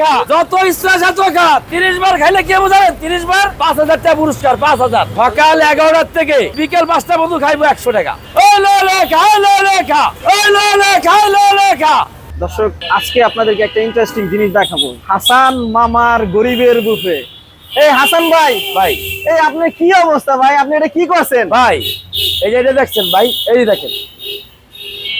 খা যত ইচ্ছা খা তিরিশ বার খাইলে কে বোঝাবেন তিরিশ বার পাঁচ হাজার টাকা পুরস্কার পাঁচ হাজার। সকাল এগারোটার থেকে বিকেল পাঁচটা খাইবো একশো টাকা। দর্শক আজকে আপনাদেরকে একটা ইন্টারেস্টিং জিনিস দেখাবো। হাসান মামার গরিবের বুফে। এই হাসান ভাই ভাই। এই আপনি কি অবস্থা ভাই? আপনি এটা কি করছেন? ভাই এই যে এটা দেখছেন ভাই এই দেখেন।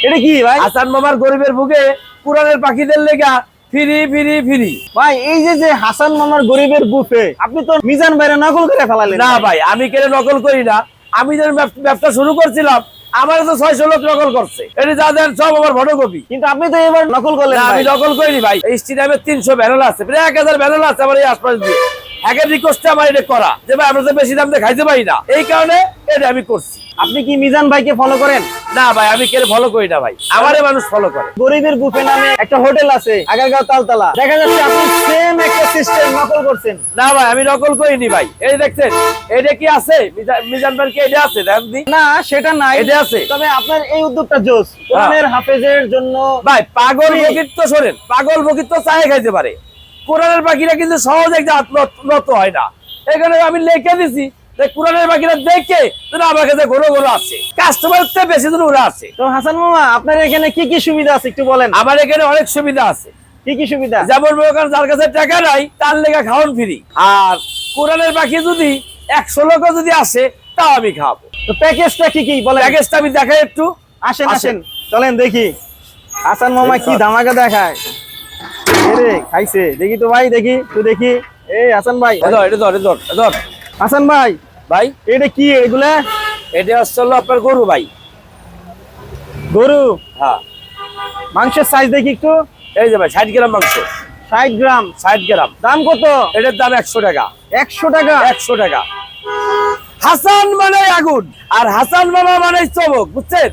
এটা কি ভাই? হাসান মামার গরিবের বুকে পুরানের পাখিদের লেগা ফিরি ফিরি ফিরি। ভাই এই যে যে হাসান মামার গরিবের বুফে আপনি তো মিজান বাইরে নকল করে ফেলালেন। না ভাই আমি কেন নকল করি না? আমি যখন ব্যব- ব্যবসা শুরু করছিলাম আমার তো ছয়শো লোক নকল করছে। এটি যাদের সব আমার ফটোকপি। কিন্তু আপনি তো এবার নকল করলেন আমি নকল করিনি ভাই। এই স্টেডিয়ামে তিনশো ব্যানার আছে প্রায় এক হাজার ব্যানার আছে আমার এই আশপাশ দিয়ে। একের রিকোয়েস্টে আমার এটা করা। যে ভাই আমরা তো বেশি দাম দিয়ে খাইতে পারি না। এই কারণে এটা আমি করছি। আপনি কি মিজান ভাইকে ফলো করেন? না ভাই আমি কেন ফলো করি না ভাই। আমারে মানুষ ফলো করে। গরিবের বুফে নামে একটা হোটেল আছে আগারগাঁও তালতলা। দেখা যাচ্ছে আপনি সেম একটা সিস্টেম নকল করছেন। না ভাই আমি নকল করিনি ভাই। এই দেখছেন এটা কি আছে? মিজান ভাই কি এটা আছে? দেখেন না সেটা নাই। এটা আছে? তবে আপনার এই উদ্যোগটা জোস। কোরআনের হাফেজের জন্য ভাই পাগল বকির তো শোনেন পাগল বকির তো চায়ে খাইতে পারে। কোরআনের পাখিরা কিন্তু সহজ একটা নত হয় না। এখানে আমি লিখে দিছি কোরআনের পাখিরা দেখে যেন আমার কাছে ঘন ঘন আছে। কাস্টমার থেকে বেশি ওরা আছে। তো হাসান মামা আপনার এখানে কি কি সুবিধা আছে একটু বলেন? আমার এখানে অনেক সুবিধা আছে। কি কি সুবিধা? যেমন মনে যার কাছে টাকা নাই তার লেগে খাওয়ান ফ্রি। আর কোরআনের পাখি যদি একশো লোক যদি আসে তাও আমি খাওয়াবো। তো প্যাকেজটা কি কি বলেন? প্যাকেজটা আমি দেখাই একটু। আসেন আসেন। চলেন দেখি। হাসান মামা কি ধামাকা দেখায়? খাইছে। দেখি তো ভাই দেখি তুই দেখি। এই হাসান ভাই। ধর, এটা ধর, ধর, ধর। হাসান ভাই ভাই। এটা কি এগুলা? এটা হচ্ছে আপনার গরু ভাই। গরু? হ্যাঁ। মাংসের সাইজ দেখি একটু। এই যে ভাই ষাট গ্রাম মাংস। ষাট গ্রাম। ষাট গ্রাম। দাম কত? এটার দাম একশো টাকা। একশো টাকা? একশো টাকা। হাসান মানে আগুন। আর হাসান মামা মানে চমক বুঝছেন?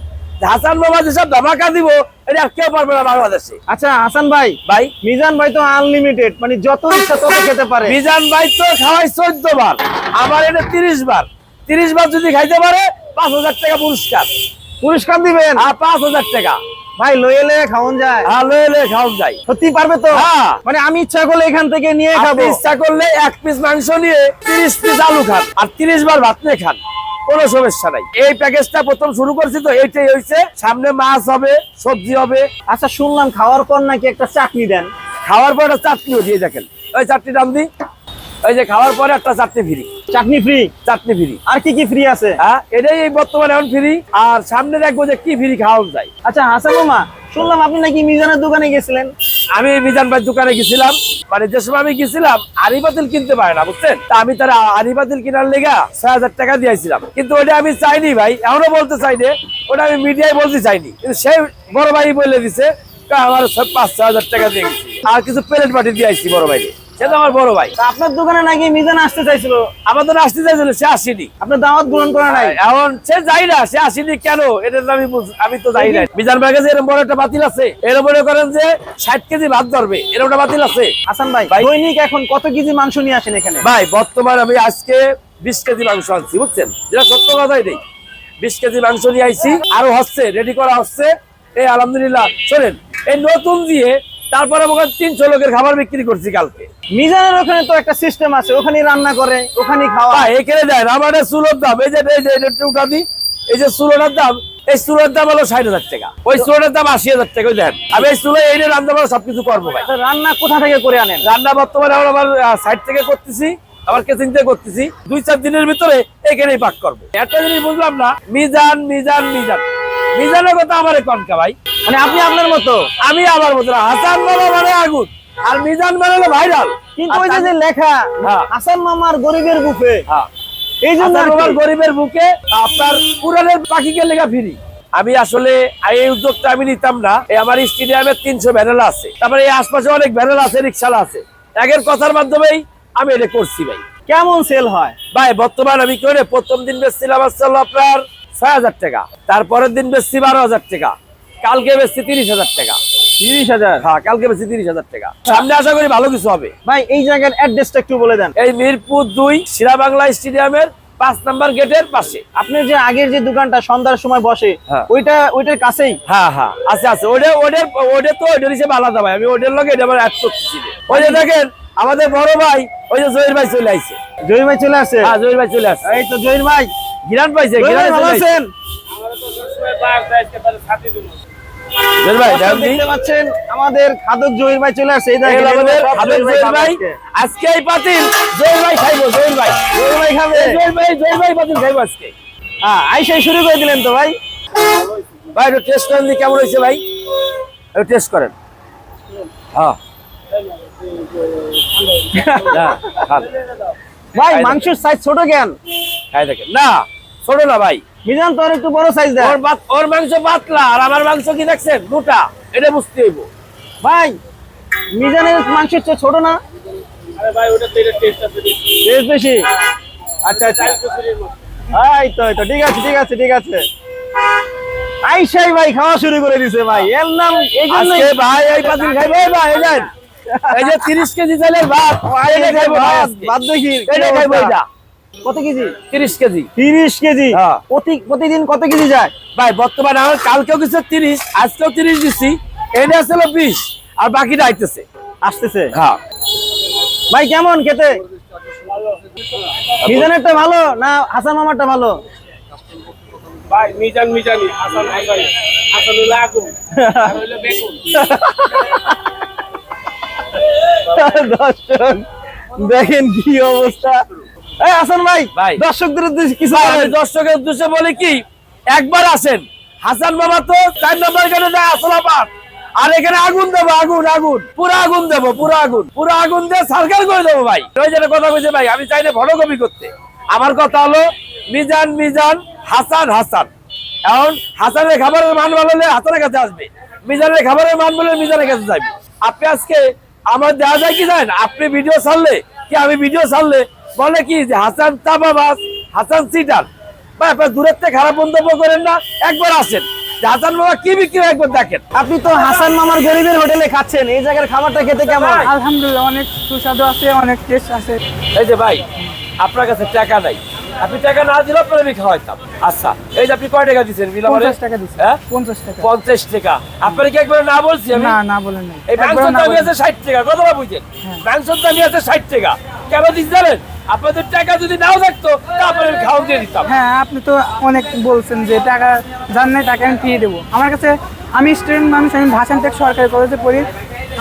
হাসান মামা যেসব ধামাকা দিব এটা কেউ পারবে না বাংলাদেশে। আচ্ছা হাসান ভাই ভাই? মিজান ভাই তো আনলিমিটেড মানে যত ইচ্ছা তত খেতে পারে। মিজান ভাই তো খাওয়াই চোদ্দ বার আমার এটা তিরিশ বার। তিরিশ বার যদি খাইতে পারে পাঁচ হাজার টাকা পুরস্কার। পুরস্কার দিবেন? আর পাঁচ হাজার টাকা। ভাই লয়ে লয়ে খাওয়ান যায়। আর লয়ে লয়ে খাওয়ান যায়। সত্যি পারবে তো? হ্যাঁ। মানে আমি ইচ্ছা করলে এখান থেকে নিয়ে খাব। ইচ্ছা করলে এক পিস মাংস নিয়ে তিরিশ পিস আলু খান আর তিরিশ বার ভাত নিয়ে খান। কোনো সমস্যা নাই। এই প্যাকেজটা প্রথম শুরু করছি তো এইটাই হয়েছে সামনে মাছ হবে সবজি হবে। আচ্ছা শুনলাম খাওয়ার পর নাকি একটা চাটনি দেন। খাওয়ার পর একটা চাটনিও দিয়ে দেখেন। ওই চাটনি দাম দি ওই যে খাওয়ার পরে একটা চাটনি ফ্রি। চাটনি ফ্রি? চাটনি ফ্রি। আর কি কি ফ্রি আছে? হ্যাঁ এটাই এই বর্তমানে এখন ফ্রি। আর সামনে দেখব যে কি ফ্রি খাওয়া যায়। আচ্ছা হাসান মামা শুনলাম আপনি নাকি মিজানের দোকানে গেছিলেন। আমি মিজান ভাই দোকানে গেছিলাম মানে যে সময় আমি গেছিলাম আরি বাতিল কিনতে পারে না, বুঝছেন? তা আমি তারা আরি বাতিল কেনার লেগা ছয় হাজার টাকা দিয়েছিলাম। কিন্তু ওটা আমি চাইনি ভাই, এখনও বলতে চাইনি, ওটা আমি মিডিয়ায় বলতে চাইনি। কিন্তু সেই বড় ভাই বলে দিছে আমার পাঁচ ছ হাজার টাকা দিয়ে আর কিছু প্লেট বাটি দিয়েছি বড় ভাই সেটা আমার বড় ভাই। আপনার দোকানে নাকি মিজান আসতে চাইছিল? আমাদের আসতে চাইছিল সে আসেনি। আপনার দাওয়াত গ্রহণ করে নাই? এখন সে যাই না সে আসেনি কেন? এটা আমি আমি তো যাই না। মিজান ভাই কাছে এরকম বড় একটা বাতিল আছে। এরকম মনে করেন যে ষাট কেজি ভাত ধরবে। এরকম একটা বাতিল আছে। হাসান ভাই ভাই। দৈনিক এখন কত কেজি মাংস নিয়ে আসেন এখানে? ভাই বর্তমান আমি আজকে বিশ কেজি মাংস আনছি বুঝছেন? যেটা সত্য কথাই নেই। বিশ কেজি মাংস নিয়ে আইছি আরও হচ্ছে রেডি করা হচ্ছে। এই আলহামদুলিল্লাহ শোনেন এই নতুন দিয়ে তারপরে ওখানে তিনশো লোকের খাবার বিক্রি করছি কালকে। মিজানের ওখানে তো একটা সিস্টেম আছে ওখানে রান্না করে ওখানে খাওয়া এখানে দেয় আমাদের চুলোর দাম এই যে উঠা দিই এই যে চুলোটার দাম এই চুলোর দাম হলো ষাট হাজার টাকা। ওই চুলোটার দাম আশি হাজার টাকা দেন আমি এই চুলো এই রান্না বান্না সবকিছু করব ভাই। আচ্ছা, রান্না কোথা থেকে করে আনেন? রান্না বর্তমানে আমরা আমার সাইড থেকে করতেছি আবার কেচিং থেকে করতেছি। দুই চার দিনের ভিতরে এখানেই পাক করব। একটা জিনিস বুঝলাম না মিজান মিজান মিজান। মিজানের কথা আমার কনকা ভাই। মানে আপনি আপনার মতো। আমি আমার মতো। হাসান মামা মানে আগুন। আর মিজান মানে ভাইরাল। কিন্তু ওই যে লেখা হ্যাঁ। হাসান মামার গরিবের বুফে। হ্যাঁ। এই জন্য গরিবের বুকে আপনার পুরানের পাখিকে লেখা ফিরি। আমি আসলে এই উদ্যোগটা আমি নিতাম না। এই আমার স্টেডিয়ামে তিনশো ভ্যানেল আছে। তারপরে এই আশপাশে অনেক ভ্যানেল আছে রিক্সালা আছে। একের কথার মাধ্যমেই আমি এটা করছি ভাই। কেমন সেল হয়? ভাই বর্তমান আমি করে প্রথম দিন বেচছিলাম হলো আপনার ছয় হাজার টাকা। তারপরের দিন বেচছি বারো হাজার টাকা। কালকে বেচছি তিরিশ হাজার টাকা। তিরিশ হাজার? হ্যাঁ কালকে বেচছি তিরিশ হাজার টাকা। সামনে আশা করি ভালো কিছু হবে। ভাই এই জায়গার অ্যাড্রেসটা একটু বলে দেন। এই মিরপুর দুই শিরা বাংলা স্টেডিয়ামের পাঁচ নাম্বার গেটের পাশে। আপনার যে আগের যে দোকানটা সন্ধ্যার সময় বসে হ্যাঁ। ওইটা ওইটার কাছেই? হ্যাঁ হ্যাঁ আছে আছে। ওটা ওদের ওদের তো ওদের হিসেবে আলাদা ভাই। আমি ওদের লগে এটা আমার অ্যাড করতেছি। ওই যে দেখেন আমাদের বড় ভাই ওই যে জহির ভাই চলে আইছে। জহির ভাই চলে আসছে? হ্যাঁ জহির ভাই চলে আসছে। এই তো জহির ভাই। গিরান পাইছে গিরান ভালো আছেন? জহির ভাই দর্শক দেখেন নি? দেখতে পাচ্ছেন আমাদের খাদক জহির ভাই চলে আসছে। আমাদের জহির ভাই ভাই। আজকে। এই পাতিল। জহির ভাই খাইবো জহির ভাই। জহির ভাই খাবে। জহির ভাই জহির ভাই পাতিল খাইবো আজকে। হ্যাঁ আইসাই শুরু করে দিলেন তো ভাই। ভাই একটু টেস্ট করেন দি কেমন হয়েছে ভাই। একটু টেস্ট করেন। হ্যাঁ। ভাই খাই মাংসের সাইজ ছোট কেন? খাই দেখেন। না ছোট না ভাই। মিজান তো আর একটু বড় সাইজ দেয় ওর ওর মাংস পাতলা আর আমার মাংস কি দেখছেন? মোটা এটা বুঝতে হইব। ভাই মিজানের মাংসের চেয়ে ছোট না? টেস্ট বেশি? আচ্ছা আচ্ছা। এই তো এই তো ঠিক আছে ঠিক আছে ঠিক আছে। আইসাই ভাই খাওয়া শুরু করে দিছে ভাই। এর নাম এই আজকে ভাই এই পাতিল খাইবো ভাই এই যান। এই যে 30 কেজি চালের ভাত ভাই। বাদ দেখি। এটা খাইবো? এটা। কত কেজি? 30 কেজি। তিরিশ কেজি? হ্যাঁ। প্রতি প্রতিদিন কত কেজি যায়? ভাই বর্তমানে আমার কালকেও কিছু 30 আজকেও 30 দিছি এটা ছিল 20 আর বাকিটা আইতেছে। আসতেছে? হ্যাঁ। ভাই কেমন খেতে? মিজানেরটা ভালো না হাসান মামারটা ভালো? ভাই মিজান মিজানি হাসান হাসানি। হাসান হলো আগুন আর হলো বেগুন দর্শক দেখেন কি অবস্থা। এই হাসান ভাই ভাই। দর্শকদের উদ্দেশ্যে কিছু আমি দর্শকের উদ্দেশ্যে বলি কি একবার আসেন। হাসান বাবা তো চার নম্বর এখানে যায় আসলাবাদ আর এখানে আগুন দেবো আগুন আগুন। পুরো আগুন দেবো পুরো আগুন। পুরো আগুন দিয়ে করে দেবো ভাই। ওই যেটা কথা বলছে ভাই আমি চাইলে ফটোকপি করতে। আমার কথা হলো মিজান মিজান হাসান হাসান। এখন হাসানের খাবারের মান ভালো হলে হাসানের কাছে আসবে। মিজানের খাবারের মান বলে মিজানের কাছে যাবে আপনি আজকে আমার দেওয়া যায় কি জানেন? আপনি ভিডিও ছাড়লে কি আমি ভিডিও ছাড়লে বলে কি যে হাসান তাবাবাস হাসান সিটার। ভাই আপনার দূরের থেকে খারাপ মন্তব্য করেন না একবার আসেন। হাসান বাবা কি বিক্রি একবার দেখেন। আপনি তো হাসান মামার গরিবের হোটেলে খাচ্ছেন এই জায়গার খাবারটা খেতে কেমন? আলহামদুলিল্লাহ অনেক সুস্বাদু আছে অনেক টেস্ট আছে। এই যে ভাই আপনার কাছে টাকা নাই। আপনি টাকা না দিলে আপনার আমি খাওয়াইতাম। আচ্ছা এই যে আপনি কয় টাকা দিচ্ছেন বিল আমারে? পঞ্চাশ টাকা দিচ্ছি হ্যাঁ? পঞ্চাশ টাকা। পঞ্চাশ টাকা। আপনার কি একবার না বলছি আমি? না না বলেন নাই। এই একবারও মাংসের দামি আছে ষাট টাকা কতটা বুঝছেন মাংসের দামি আছে ষাট টাকা। কেন দিচ্ছি জানেন আপনাদের টাকা যদি নাও থাকতো তারপরে আমি খাওয়া দিয়ে দিতাম। হ্যাঁ আপনি তো অনেক বলছেন যে টাকা জান নাই টাকা আমি ফিরিয়ে দেবো। আমার কাছে আমি স্টুডেন্ট মানুষ আমি ভাষান থেকে সরকারি কলেজে পড়ি।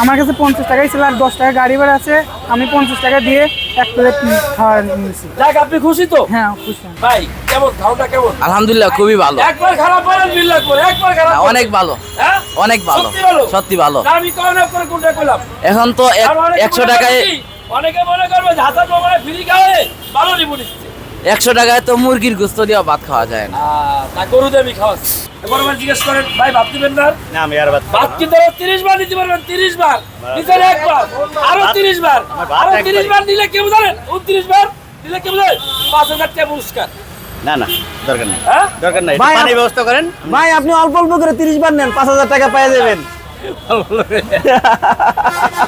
আমার কাছে পঞ্চাশ টাকাই ছিল আর দশ টাকা গাড়ি ভাড়া আছে। আমি পঞ্চাশ টাকা দিয়ে এক প্লেট খাওয়া নিয়েছি যাক আপনি খুশি তো? হ্যাঁ খুশি। ভাই কেমন? খাওয়াটা কেমন? আলহামদুলিল্লাহ খুবই ভালো। একবার খারাপ বলেন বিল লাগবে একবার খারাপ অনেক ভালো। হ্যাঁ? অনেক ভালো। সত্যি ভালো। আমি কম না করে কোনটা করলাম। এখন তো একশো টাকায়? অনেকে মনে করবে হাসান মামারা ফ্রি খাওয়ালে ভালো নিবো নিচ্ছে একশো টাকায় তো মুরগির গোস্ত দিয়ে ভাত খাওয়া যায় না। তা গরু আমি খাওয়াচ্ছি এবার আমার জিজ্ঞেস করেন ভাই ভাত দিবেন না? না আমি আর বাদ ভাত কি ধরো তিরিশ বার নিতে পারবেন? তিরিশ বার। নিচের একবার আরও তিরিশ বার। আরও তিরিশ বার। নিলে কেউ জানেন? উনত্রিশ বার নিলে কেউ জানেন? পাঁচ হাজার টাকা পুরস্কার। না না দরকার নেই। হ্যাঁ? দরকার নাই। ভাই, পানি ব্যবস্থা করেন। ভাই আপনি অল্প অল্প করে তিরিশ বার নেন পাঁচ হাজার টাকা পেয়ে যাবেন।